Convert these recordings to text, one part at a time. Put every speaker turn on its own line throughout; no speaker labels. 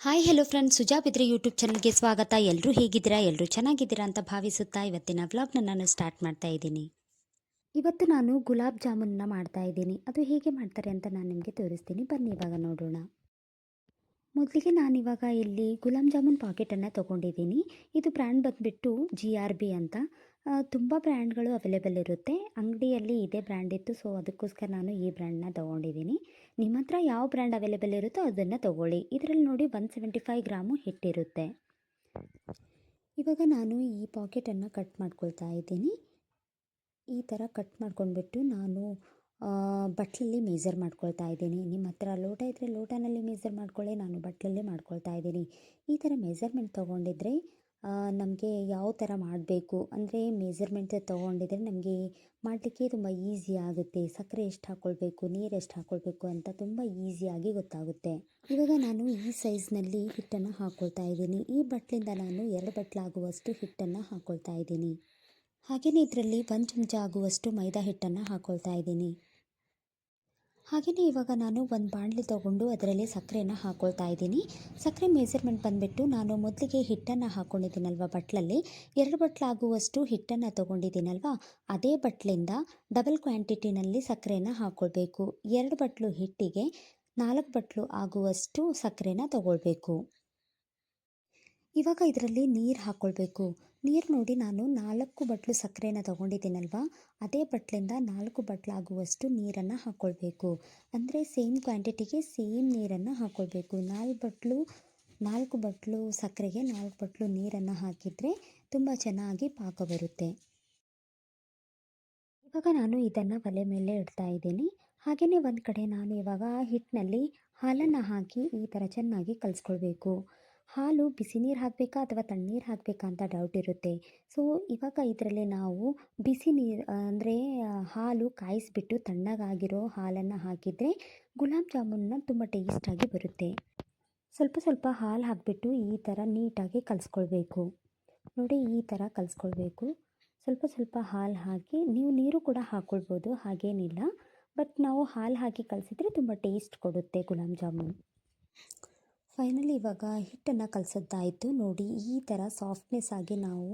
Hi hello friends Suja Bidri YouTube ಚಾನಲ್ಗೆ ಸ್ವಾಗತ. ಎಲ್ಲರೂ ಹೇಗಿದ್ದೀರಾ? ಎಲ್ಲರೂ ಚೆನ್ನಾಗಿದ್ದೀರಾ ಅಂತ ಭಾವಿಸುತ್ತಾ ಇವತ್ತಿನ ವ್ಲಾಗ್ನ ನಾನು ಸ್ಟಾರ್ಟ್ ಮಾಡ್ತಾ ಇದ್ದೀನಿ. ಇವತ್ತು ನಾನು ಗುಲಾಬ್ ಜಾಮೂನ್ನ ಮಾಡ್ತಾ ಇದ್ದೀನಿ. ಅದು ಹೇಗೆ ಮಾಡ್ತಾರೆ ಅಂತ ನಾನು ನಿಮಗೆ ತೋರಿಸ್ತೀನಿ. ಬನ್ನಿ, ಇವಾಗ ನೋಡೋಣ. ಮೊದಲಿಗೆ ನಾನಿವಾಗ ಇಲ್ಲಿ ಗುಲಾಬ್ ಜಾಮೂನ್ ಪಾಕೆಟನ್ನು ತೊಗೊಂಡಿದ್ದೀನಿ. ಇದು ಬ್ರ್ಯಾಂಡ್ ಬಂದುಬಿಟ್ಟು ಜಿ ಆರ್ ಬಿ ಅಂತ. ತುಂಬ ಬ್ರ್ಯಾಂಡ್ಗಳು ಅವೈಲೇಬಲ್ ಇರುತ್ತೆ. ಅಂಗಡಿಯಲ್ಲಿ ಇದೇ ಬ್ರ್ಯಾಂಡ್ ಇತ್ತು. ಸೊ ಅದಕ್ಕೋಸ್ಕರ ನಾನು ಈ ಬ್ರ್ಯಾಂಡ್ನ ತೊಗೊಂಡಿದ್ದೀನಿ. ನಿಮ್ಮ ಹತ್ರ ಯಾವ ಬ್ರ್ಯಾಂಡ್ ಅವೈಲೇಬಲ್ ಇರುತ್ತೋ ಅದನ್ನು ತೊಗೊಳ್ಳಿ. ಇದರಲ್ಲಿ ನೋಡಿ ಒನ್ ಸೆವೆಂಟಿ ಫೈವ್ ಗ್ರಾಮು ಹಿಟ್ಟಿರುತ್ತೆ ಇವಾಗ ನಾನು ಈ ಪಾಕೆಟನ್ನು ಕಟ್ ಮಾಡ್ಕೊಳ್ತಾ ಇದ್ದೀನಿ. ಈ ಥರ ಕಟ್ ಮಾಡ್ಕೊಂಡ್ಬಿಟ್ಟು ನಾನು ಬಟ್ಲಲ್ಲಿ ಮೇಜರ್ ಮಾಡ್ಕೊಳ್ತಾ ಇದ್ದೀನಿ. ನಿಮ್ಮ ಹತ್ರ ಲೋಟ ಇದ್ದರೆ ಲೋಟನಲ್ಲಿ ಮೇಜರ್ ಮಾಡ್ಕೊಳ್ಳಿ, ನಾನು ಬಟ್ಲಲ್ಲೇ ಮಾಡ್ಕೊಳ್ತಾ ಇದ್ದೀನಿ. ಈ ಥರ ಮೆಜರ್ಮೆಂಟ್ ತೊಗೊಂಡಿದ್ರೆ ನಮಗೆ ಯಾವ ಥರ ಮಾಡಬೇಕು? ಅಂದರೆ ಮೆಜರ್ಮೆಂಟ್ ತೊಗೊಂಡಿದ್ರೆ ನಮಗೆ ಮಾಡಲಿಕ್ಕೆ ತುಂಬ ಈಸಿ ಆಗುತ್ತೆ. ಸಕ್ಕರೆ ಎಷ್ಟು ಹಾಕ್ಕೊಳ್ಬೇಕು ನೀರು ಎಷ್ಟು ಹಾಕ್ಕೊಳ್ಬೇಕು ಅಂತ ತುಂಬ ಈಸಿಯಾಗಿ ಗೊತ್ತಾಗುತ್ತೆ. ಇವಾಗ ನಾನು ಈ ಸೈಜ್ನಲ್ಲಿ ಹಿಟ್ಟನ್ನು ಹಾಕ್ಕೊಳ್ತಾ ಇದ್ದೀನಿ. ಈ ಬಟ್ಲಿಂದ ನಾನು ಎರಡು ಬಟ್ಲಾಗುವಷ್ಟು ಹಿಟ್ಟನ್ನು ಹಾಕ್ಕೊಳ್ತಾ ಇದ್ದೀನಿ. ಹಾಗೆಯೇ ಇದರಲ್ಲಿ ಒಂದು ಚಮಚ ಆಗುವಷ್ಟು ಮೈದಾ ಹಿಟ್ಟನ್ನು ಹಾಕ್ಕೊಳ್ತಾ ಇದ್ದೀನಿ. ಹಾಗೆಯೇ ಇವಾಗ ನಾನು ಒಂದು ಬಾಣಲಿ ತೊಗೊಂಡು ಅದರಲ್ಲಿ ಸಕ್ಕರೆನ ಹಾಕ್ಕೊಳ್ತಾ ಇದ್ದೀನಿ. ಸಕ್ಕರೆ ಮೆಜರ್ಮೆಂಟ್ ಬಂದುಬಿಟ್ಟು ನಾನು ಮೊದಲಿಗೆ ಹಿಟ್ಟನ್ನು ಹಾಕ್ಕೊಂಡಿದ್ದೀನಲ್ವ ಬಟ್ಲಲ್ಲಿ? ಎರಡು ಬಟ್ಲಾಗುವಷ್ಟು ಹಿಟ್ಟನ್ನು ತೊಗೊಂಡಿದ್ದೀನಲ್ವ? ಅದೇ ಬಟ್ಲಿಂದ ಡಬಲ್ ಕ್ವಾಂಟಿಟಿನಲ್ಲಿ ಸಕ್ಕರೆನ ಹಾಕ್ಕೊಳ್ಬೇಕು ಎರಡು ಬಟ್ಲು ಹಿಟ್ಟಿಗೆ ನಾಲ್ಕು ಬಟ್ಲು ಆಗುವಷ್ಟು ಸಕ್ಕರೆನ ತಗೊಳ್ಬೇಕು. ಇವಾಗ ಇದರಲ್ಲಿ ನೀರು ಹಾಕ್ಕೊಳ್ಬೇಕು ನೀರು ನೋಡಿ ನಾನು ನಾಲ್ಕು ಬಟ್ಲು ಸಕ್ಕರೆನ ತೊಗೊಂಡಿದ್ದೀನಲ್ವ? ಅದೇ ಬಟ್ಲಿಂದ ನಾಲ್ಕು ಬಟ್ಲಾಗುವಷ್ಟು ನೀರನ್ನು ಹಾಕ್ಕೊಳ್ಬೇಕು ಅಂದರೆ ಸೇಮ್ ಕ್ವಾಂಟಿಟಿಗೆ ಸೇಮ್ ನೀರನ್ನು ಹಾಕ್ಕೊಳ್ಬೇಕು ನಾಲ್ಕು ಬಟ್ಲು ನಾಲ್ಕು ಬಟ್ಲು ಸಕ್ಕರೆಗೆ ನಾಲ್ಕು ಬಟ್ಲು ನೀರನ್ನು ಹಾಕಿದರೆ ತುಂಬ ಚೆನ್ನಾಗಿ ಪಾಕ ಬರುತ್ತೆ. ಇವಾಗ ನಾನು ಇದನ್ನು ಒಲೆ ಮೇಲೆ ಇಡ್ತಾ ಇದ್ದೀನಿ. ಹಾಗೆಯೇ ಒಂದು ಕಡೆ ನಾನು ಇವಾಗ ಹಿಟ್ಟಿನಲ್ಲಿ ಹಾಲನ್ನು ಹಾಕಿ ಈ ಥರ ಚೆನ್ನಾಗಿ ಕಲಿಸ್ಕೊಳ್ಬೇಕು. ಹಾಲು ಬಿಸಿ ನೀರು ಹಾಕಬೇಕಾ ಅಥವಾ ತಣ್ಣೀರು ಹಾಕಬೇಕಾ ಅಂತ ಡೌಟ್ ಇರುತ್ತೆ. ಸೊ ಇವಾಗ ಇದರಲ್ಲಿ ನಾವು ಬಿಸಿ ನೀರು ಅಂದರೆ ಹಾಲು ಕಾಯಿಸಿಬಿಟ್ಟು ತಣ್ಣಗಾಗಿರೋ ಹಾಲನ್ನು ಹಾಕಿದರೆ ಗುಲಾಬ್ ಜಾಮೂನ್ನ ತುಂಬ ಟೇಸ್ಟಾಗಿ ಬರುತ್ತೆ. ಸ್ವಲ್ಪ ಸ್ವಲ್ಪ ಹಾಲು ಹಾಕಿಬಿಟ್ಟು ಈ ಥರ ನೀಟಾಗಿ ಕಲಿಸ್ಕೊಳ್ಬೇಕು. ನೋಡಿ ಈ ಥರ ಕಲಿಸ್ಕೊಳ್ಬೇಕು. ಸ್ವಲ್ಪ ಸ್ವಲ್ಪ ಹಾಲು ಹಾಕಿ ನೀವು ನೀರು ಕೂಡ ಹಾಕ್ಕೊಳ್ಬೋದು ಹಾಗೇನಿಲ್ಲ. ಬಟ್ ನಾವು ಹಾಲು ಹಾಕಿ ಕಲಿಸಿದ್ರೆ ತುಂಬ ಟೇಸ್ಟ್ ಕೊಡುತ್ತೆ ಗುಲಾಬ್ ಜಾಮೂನ್. ಫೈನಲಿ ಇವಾಗ ಹಿಟ್ಟನ್ನು ಕಲಸದ್ದಾಯಿತು. ನೋಡಿ, ಈ ಥರ ಸಾಫ್ಟ್ನೆಸ್ ಆಗಿ ನಾವು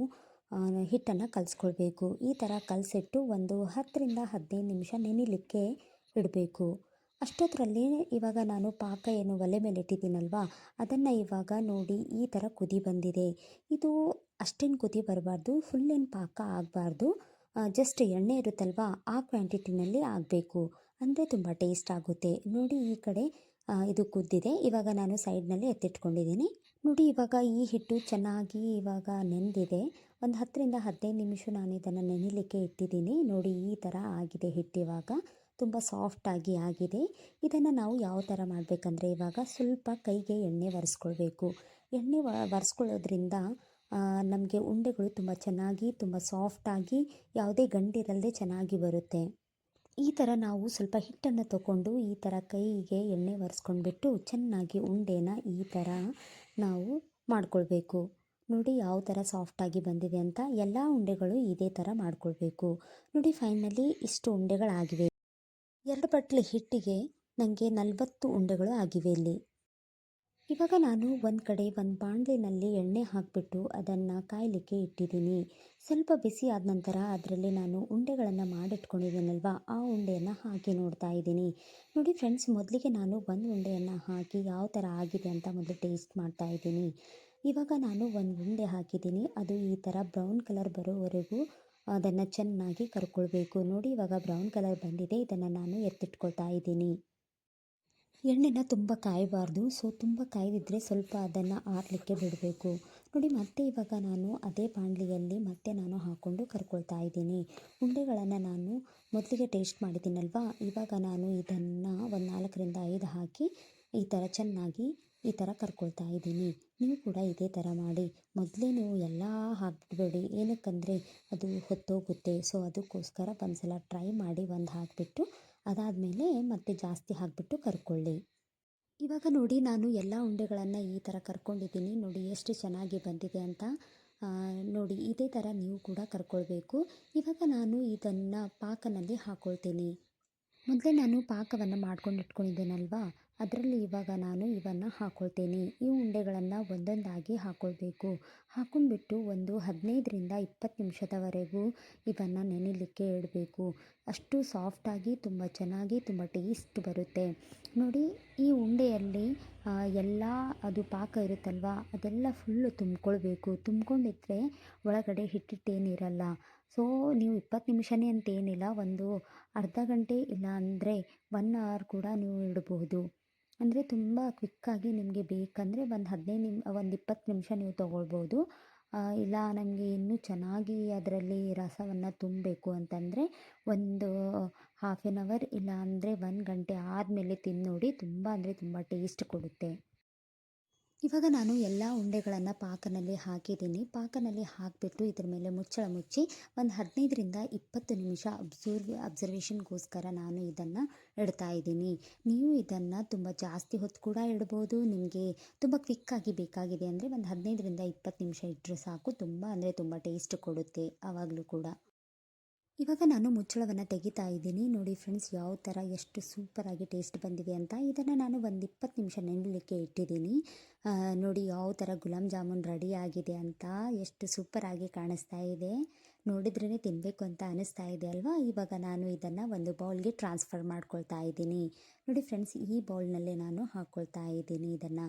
ಹಿಟ್ಟನ್ನು ಕಲಿಸ್ಕೊಳ್ಬೇಕು. ಈ ಥರ ಕಲಸಿಟ್ಟು ಒಂದು ಹತ್ತರಿಂದ ಹದಿನೈದು ನಿಮಿಷ ನೆನಿಲಿಕ್ಕೆ ಇಡಬೇಕು. ಅಷ್ಟೊತ್ತರಲ್ಲಿ ಇವಾಗ ನಾನು ಪಾಕ ಏನು ಒಲೆ ಮೇಲೆ ಇಟ್ಟಿದ್ದೀನಲ್ವಾ, ಅದನ್ನು ಇವಾಗ ನೋಡಿ ಈ ಥರ ಕುದಿ ಬಂದಿದೆ. ಇದು ಅಷ್ಟೇನು ಕುದಿ ಬರಬಾರ್ದು ಫುಲ್ ಪಾಕ ಆಗಬಾರ್ದು. ಜಸ್ಟ್ ಎಣ್ಣೆ ಇರುತ್ತಲ್ವಾ, ಆ ಕ್ವಾಂಟಿಟಿನಲ್ಲಿ ಆಗಬೇಕು. ಅಂದರೆ ತುಂಬ ಟೇಸ್ಟ್ ಆಗುತ್ತೆ. ನೋಡಿ, ಈ ಕಡೆ ಇದು ಕುದ್ದಿದೆ. ಇವಾಗ ನಾನು ಸೈಡ್ನಲ್ಲಿ ಎತ್ತಿಟ್ಕೊಂಡಿದ್ದೀನಿ. ನೋಡಿ, ಇವಾಗ ಈ ಹಿಟ್ಟು ಚೆನ್ನಾಗಿ ಇವಾಗ ನೆಂದಿದೆ. ಒಂದು ಹತ್ತರಿಂದ ಹದಿನೈದು ನಿಮಿಷ ನಾನು ಇದನ್ನು ನೆನಿಲಿಕ್ಕೆ ಇಟ್ಟಿದ್ದೀನಿ. ನೋಡಿ, ಈ ಥರ ಆಗಿದೆ ಹಿಟ್ಟು ಇವಾಗ. ತುಂಬ ಸಾಫ್ಟಾಗಿ ಆಗಿದೆ. ಇದನ್ನು ನಾವು ಯಾವ ಥರ ಮಾಡಬೇಕಂದ್ರೆ, ಇವಾಗ ಸ್ವಲ್ಪ ಕೈಗೆ ಎಣ್ಣೆ ಒರೆಸ್ಕೊಳ್ಬೇಕು. ಎಣ್ಣೆ ಒರೆಸ್ಕೊಳ್ಳೋದ್ರಿಂದ ನಮಗೆ ಉಂಡೆಗಳು ತುಂಬ ಚೆನ್ನಾಗಿ, ತುಂಬ ಸಾಫ್ಟಾಗಿ ಯಾವುದೇ ಗಂಟಿರಲ್ಲದೆ ಚೆನ್ನಾಗಿ ಬರುತ್ತೆ. ಈ ಥರ ನಾವು ಸ್ವಲ್ಪ ಹಿಟ್ಟನ್ನು ತಗೊಂಡು ಈ ಥರ ಕೈಗೆ ಎಣ್ಣೆ ಒರೆಸ್ಕೊಂಡ್ಬಿಟ್ಟು ಚೆನ್ನಾಗಿ ಉಂಡೆನ ಈ ಥರ ನಾವು ಮಾಡ್ಕೊಳ್ಬೇಕು. ನೋಡಿ ಯಾವ ಥರ ಸಾಫ್ಟಾಗಿ ಬಂದಿದೆ ಅಂತ ಎಲ್ಲ ಉಂಡೆಗಳು ಇದೇ ಥರ ಮಾಡ್ಕೊಳ್ಬೇಕು. ನೋಡಿ ಫೈನಲಿ ಇಷ್ಟು ಉಂಡೆಗಳಾಗಿವೆ. ಎರಡು ಬಟ್ಲು ಹಿಟ್ಟಿಗೆ ನನಗೆ ನಲವತ್ತು ಉಂಡೆಗಳು ಆಗಿವೆ ಇಲ್ಲಿ. ಇವಾಗ ನಾನು ಒಂದು ಕಡೆ ಒಂದು ಬಾಣಲೆನಲ್ಲಿ ಎಣ್ಣೆ ಹಾಕಿಬಿಟ್ಟು ಅದನ್ನು ಕಾಯಲಿಕ್ಕೆ ಇಟ್ಟಿದ್ದೀನಿ. ಸ್ವಲ್ಪ ಬಿಸಿ ಆದ ನಂತರ ಅದರಲ್ಲಿ ನಾನು ಉಂಡೆಗಳನ್ನು ಮಾಡಿಟ್ಕೊಂಡಿದ್ದೀನಲ್ವ, ಆ ಉಂಡೆಯನ್ನು ಹಾಕಿ ನೋಡ್ತಾ ಇದ್ದೀನಿ. ನೋಡಿ ಫ್ರೆಂಡ್ಸ್, ಮೊದಲಿಗೆ ನಾನು ಒಂದು ಉಂಡೆಯನ್ನು ಹಾಕಿ ಯಾವ ಥರ ಆಗಿದೆ ಅಂತ ಮೊದಲು ಟೇಸ್ಟ್ ಮಾಡ್ತಾ ಇದ್ದೀನಿ. ಇವಾಗ ನಾನು ಒಂದು ಉಂಡೆ ಹಾಕಿದ್ದೀನಿ, ಅದು ಈ ಥರ ಬ್ರೌನ್ ಕಲರ್ ಬರೋವರೆಗೂ ಅದನ್ನು ಚೆನ್ನಾಗಿ ಕರ್ಕೊಳ್ಬೇಕು. ನೋಡಿ ಇವಾಗ ಬ್ರೌನ್ ಕಲರ್ ಬಂದಿದೆ, ಇದನ್ನು ನಾನು ಎತ್ತಿಟ್ಕೊಳ್ತಾ ಇದ್ದೀನಿ. ಎಣ್ಣೆನ ತುಂಬ ಕಾಯಬಾರ್ದು. ಸೊ ತುಂಬ ಕಾಯ್ದಿದ್ರೆ ಸ್ವಲ್ಪ ಅದನ್ನು ಆರಲಿಕ್ಕೆ ಬಿಡಬೇಕು. ನೋಡಿ, ಮತ್ತೆ ಇವಾಗ ನಾನು ಅದೇ ಬಾಣಲಿಯಲ್ಲಿ ಮತ್ತೆ ನಾನು ಹಾಕ್ಕೊಂಡು ಕರ್ಕೊಳ್ತಾ ಇದ್ದೀನಿ. ಉಂಡೆಗಳನ್ನು ನಾನು ಮೊದಲಿಗೆ ಟೇಸ್ಟ್ ಮಾಡಿದ್ದೀನಲ್ವಾ? ಇವಾಗ ನಾನು ಇದನ್ನು ಒಂದು ನಾಲ್ಕರಿಂದ ಐದು ಹಾಕಿ ಈ ಥರ ಚೆನ್ನಾಗಿ ಈ ಥರ ಕರ್ಕೊಳ್ತಾ ಇದ್ದೀನಿ. ನೀವು ಕೂಡ ಇದೇ ಥರ ಮಾಡಿ. ಮೊದಲೇ ನೀವು ಎಲ್ಲ ಹಾಕ್ಬಿಡಬೇಡಿ. ಏನಕ್ಕಂದರೆ ಅದು ಹೊತ್ತೋಗುತ್ತೆ. ಸೊ ಅದಕ್ಕೋಸ್ಕರ ಒಂದು ಸಲ ಟ್ರೈ ಮಾಡಿ ಒಂದು ಹಾಕಿಬಿಟ್ಟು ಅದಾದಮೇಲೆ ಮತ್ತೆ ಜಾಸ್ತಿ ಹಾಕಿಬಿಟ್ಟು ಕರ್ಕೊಳ್ಳಿ. ಇವಾಗ ನೋಡಿ ನಾನು ಎಲ್ಲ ಉಂಡೆಗಳನ್ನು ಈ ಥರ ಕರ್ಕೊಂಡಿದ್ದೀನಿ. ನೋಡಿ ಎಷ್ಟು ಚೆನ್ನಾಗಿ ಬಂದಿದೆ ಅಂತ. ನೋಡಿ ಇದೇ ಥರ ನೀವು ಕೂಡ ಕರ್ಕೊಳ್ಬೇಕು. ಇವಾಗ ನಾನು ಇದನ್ನು ಪಾಕನಲ್ಲಿ ಹಾಕ್ಕೊಳ್ತೀನಿ ಮೊದಲೇ ನಾನು ಪಾಕವನ್ನು ಮಾಡ್ಕೊಂಡು ಇಟ್ಕೊಂಡಿದ್ದೇನಲ್ವಾ? ಅದರಲ್ಲಿ ಇವಾಗ ನಾನು ಇವನ್ನು ಹಾಕ್ಕೊಳ್ತೀನಿ ಈ ಉಂಡೆಗಳನ್ನು ಒಂದೊಂದಾಗಿ ಹಾಕ್ಕೊಳ್ಬೇಕು ಹಾಕ್ಕೊಂಡ್ಬಿಟ್ಟು ಒಂದು ಹದಿನೈದರಿಂದ ಇಪ್ಪತ್ತು ನಿಮಿಷದವರೆಗೂ ಇವನ್ನು ನೆನಿಲಿಕ್ಕೆ ಇಡಬೇಕು. ಅಷ್ಟು ಸಾಫ್ಟಾಗಿ, ತುಂಬ ಚೆನ್ನಾಗಿ, ತುಂಬ ಟೇಸ್ಟ್ ಬರುತ್ತೆ. ನೋಡಿ, ಈ ಉಂಡೆಯಲ್ಲಿ ಎಲ್ಲ, ಅದು ಪಾಕ ಇರುತ್ತಲ್ವ, ಅದೆಲ್ಲ ಫುಲ್ಲು ತುಂಬಿಕೊಳ್ಬೇಕು. ತುಂಬ್ಕೊಂಡಿದ್ರೆ ಒಳಗಡೆ ಹಿಟ್ಟಿಟ್ಟೇನಿರಲ್ಲ. ಸೊ, ನೀವು ಇಪ್ಪತ್ತು ನಿಮಿಷನೇ ಅಂತೇನಿಲ್ಲ ಒಂದು ಅರ್ಧ ಗಂಟೆ ಇಲ್ಲ ಅಂದರೆ ಒನ್ ಅವರ್ ಕೂಡ ನೀವು ಇಡಬಹುದು. ಅಂದರೆ ತುಂಬ ಕ್ವಿಕ್ಕಾಗಿ ನಿಮಗೆ ಬೇಕಂದರೆ ಒಂದು ಹದಿನೈದು ನಿಮ್, ಒಂದು ಇಪ್ಪತ್ತು ನಿಮಿಷ ನೀವು ತೊಗೊಳ್ಬೋದು. ಇಲ್ಲ ನನಗೆ ಇನ್ನೂ ಚೆನ್ನಾಗಿ ಅದರಲ್ಲಿ ರಸವನ್ನು ತುಂಬಬೇಕು ಅಂತಂದರೆ ಒಂದು ಹಾಫ್ ಎನ್ ಅವರ್ ಇಲ್ಲ ಅಂದರೆ ಒಂದು ಗಂಟೆ ಆದಮೇಲೆ ತಿಂದು ನೋಡಿ ತುಂಬ ಅಂದರೆ ತುಂಬ ಟೇಸ್ಟ್ ಕೊಡುತ್ತೆ. ಇವಾಗ ನಾನು ಎಲ್ಲ ಉಂಡೆಗಳನ್ನು ಪಾಕನಲ್ಲಿ ಹಾಕಿದ್ದೀನಿ. ಪಾಕನಲ್ಲಿ ಹಾಕಿಬಿಟ್ಟು ಇದ್ರ ಮೇಲೆ ಮುಚ್ಚಳ ಮುಚ್ಚಿ ಒಂದು ಹದಿನೈದರಿಂದ ಇಪ್ಪತ್ತು ನಿಮಿಷ ಅಬ್ಸರ್ವ್, ಅಬ್ಸರ್ವೇಷನ್ಗೋಸ್ಕರ ನಾನು ಇದನ್ನು ಇಡ್ತಾ ಇದ್ದೀನಿ. ನೀವು ಇದನ್ನು ತುಂಬ ಜಾಸ್ತಿ ಹೊತ್ತು ಕೂಡ ಇಡ್ಬೋದು. ನಿಮಗೆ ತುಂಬ ಕ್ವಿಕ್ಕಾಗಿ ಬೇಕಾಗಿದೆ ಅಂದರೆ ಒಂದು ಹದಿನೈದರಿಂದ ಇಪ್ಪತ್ತು ನಿಮಿಷ ಇಟ್ಟರೆ ಸಾಕು. ತುಂಬ ಅಂದರೆ ತುಂಬ ಟೇಸ್ಟ್ ಕೊಡುತ್ತೆ ಆವಾಗಲೂ ಕೂಡ. ಇವಾಗ ನಾನು ಮುಚ್ಚಳವನ್ನು ತೆಗಿತಾ ಇದ್ದೀನಿ. ನೋಡಿ ಫ್ರೆಂಡ್ಸ್ ಯಾವ ಥರ ಎಷ್ಟು ಸೂಪರಾಗಿ ಟೇಸ್ಟ್ ಬಂದಿದೆ ಅಂತ. ಇದನ್ನು ನಾನು ಒಂದು ಇಪ್ಪತ್ತು ನಿಮಿಷ ನೆನಲಿಕ್ಕೆ ಇಟ್ಟಿದ್ದೀನಿ. ನೋಡಿ ಯಾವ ಥರ ಗುಲಾಬ್ ಜಾಮೂನ್ ರೆಡಿ ಆಗಿದೆ ಅಂತ. ಎಷ್ಟು ಸೂಪರಾಗಿ ಕಾಣಿಸ್ತಾ ಇದೆ. ನೋಡಿದ್ರೇ ತಿನ್ನಬೇಕು ಅಂತ ಅನಿಸ್ತಾ ಇದೆ ಅಲ್ವಾ? ಇವಾಗ ನಾನು ಇದನ್ನು ಒಂದು ಬೌಲ್ಗೆ ಟ್ರಾನ್ಸ್ಫರ್ ಮಾಡ್ಕೊಳ್ತಾ ಇದ್ದೀನಿ. ನೋಡಿ ಫ್ರೆಂಡ್ಸ್ ಈ ಬೌಲ್ನಲ್ಲೇ ನಾನು ಹಾಕ್ಕೊಳ್ತಾ ಇದ್ದೀನಿ ಇದನ್ನು.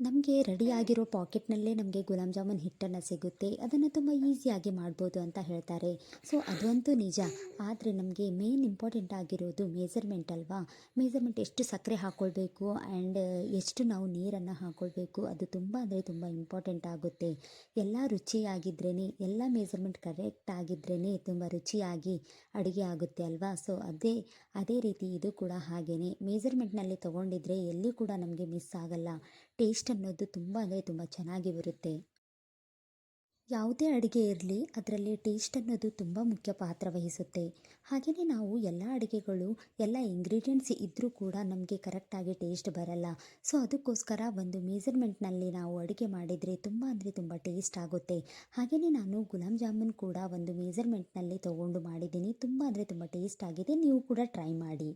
ನಮಗೆ ರೆಡಿಯಾಗಿರೋ ಪಾಕೆಟ್ನಲ್ಲೇ ನಮಗೆ ಗುಲಾಬ್ ಜಾಮೂನ್ ಹಿಟ್ಟನ್ನು ಸಿಗುತ್ತೆ. ಅದನ್ನು ತುಂಬ ಈಸಿಯಾಗಿ ಮಾಡ್ಬೋದು ಅಂತ ಹೇಳ್ತಾರೆ. ಸೊ ಅದಂತೂ ನಿಜ. ಆದರೆ ನಮಗೆ ಮೇನ್ ಇಂಪಾರ್ಟೆಂಟ್ ಆಗಿರೋದು ಮೇಜರ್ಮೆಂಟ್ ಅಲ್ವಾ? ಮೇಜರ್ಮೆಂಟ್ ಎಷ್ಟು ಸಕ್ಕರೆ ಹಾಕ್ಕೊಳ್ಬೇಕು ಆ್ಯಂಡ್ ಎಷ್ಟು ನಾವು ನೀರನ್ನು ಹಾಕ್ಕೊಳ್ಬೇಕು ಅದು ತುಂಬ ಅಂದರೆ ತುಂಬ ಇಂಪಾರ್ಟೆಂಟ್ ಆಗುತ್ತೆ. ಎಲ್ಲ ರುಚಿಯಾಗಿದ್ರೇ ಎಲ್ಲ ಮೇಜರ್ಮೆಂಟ್ ಕರೆಕ್ಟ್ ಆಗಿದ್ರೇ ತುಂಬ ರುಚಿಯಾಗಿ ಅಡುಗೆ ಆಗುತ್ತೆ ಅಲ್ವಾ? ಸೊ ಅದೇ ಅದೇ ರೀತಿ ಇದು ಕೂಡ ಹಾಗೇ ಮೇಜರ್ಮೆಂಟ್ನಲ್ಲಿ ತೊಗೊಂಡಿದ್ರೆ ಎಲ್ಲಿ ಕೂಡ ನಮಗೆ ಮಿಸ್ ಆಗಲ್ಲ. ಟೇಸ್ಟ್ ಅನ್ನೋದು ತುಂಬ ಅಂದರೆ ತುಂಬ ಚೆನ್ನಾಗಿ ಬರುತ್ತೆ. ಯಾವುದೇ ಅಡುಗೆ ಇರಲಿ, ಅದರಲ್ಲಿ ಟೇಸ್ಟ್ ಅನ್ನೋದು ತುಂಬ ಮುಖ್ಯ ಪಾತ್ರ ವಹಿಸುತ್ತೆ. ಹಾಗೆಯೇ ನಾವು ಎಲ್ಲ ಅಡುಗೆಗಳು, ಎಲ್ಲ ಇಂಗ್ರೀಡಿಯೆಂಟ್ಸ್ ಇದ್ದರೂ ಕೂಡ ನಮಗೆ ಕರೆಕ್ಟಾಗಿ ಟೇಸ್ಟ್ ಬರಲ್ಲ. ಸೊ ಅದಕ್ಕೋಸ್ಕರ ಒಂದು ಮೇಜರ್ಮೆಂಟ್ನಲ್ಲಿ ನಾವು ಅಡುಗೆ ಮಾಡಿದರೆ ತುಂಬ ಅಂದರೆ ತುಂಬ ಟೇಸ್ಟ್ ಆಗುತ್ತೆ. ಹಾಗೆಯೇ ನಾನು ಗುಲಾಬ್ ಜಾಮೂನ್ ಕೂಡ ಒಂದು ಮೇಜರ್ಮೆಂಟ್ನಲ್ಲಿ ತೊಗೊಂಡು ಮಾಡಿದ್ದೀನಿ. ತುಂಬ ಅಂದರೆ ತುಂಬ ಟೇಸ್ಟ್ ಆಗಿದೆ. ನೀವು ಕೂಡ ಟ್ರೈ ಮಾಡಿ.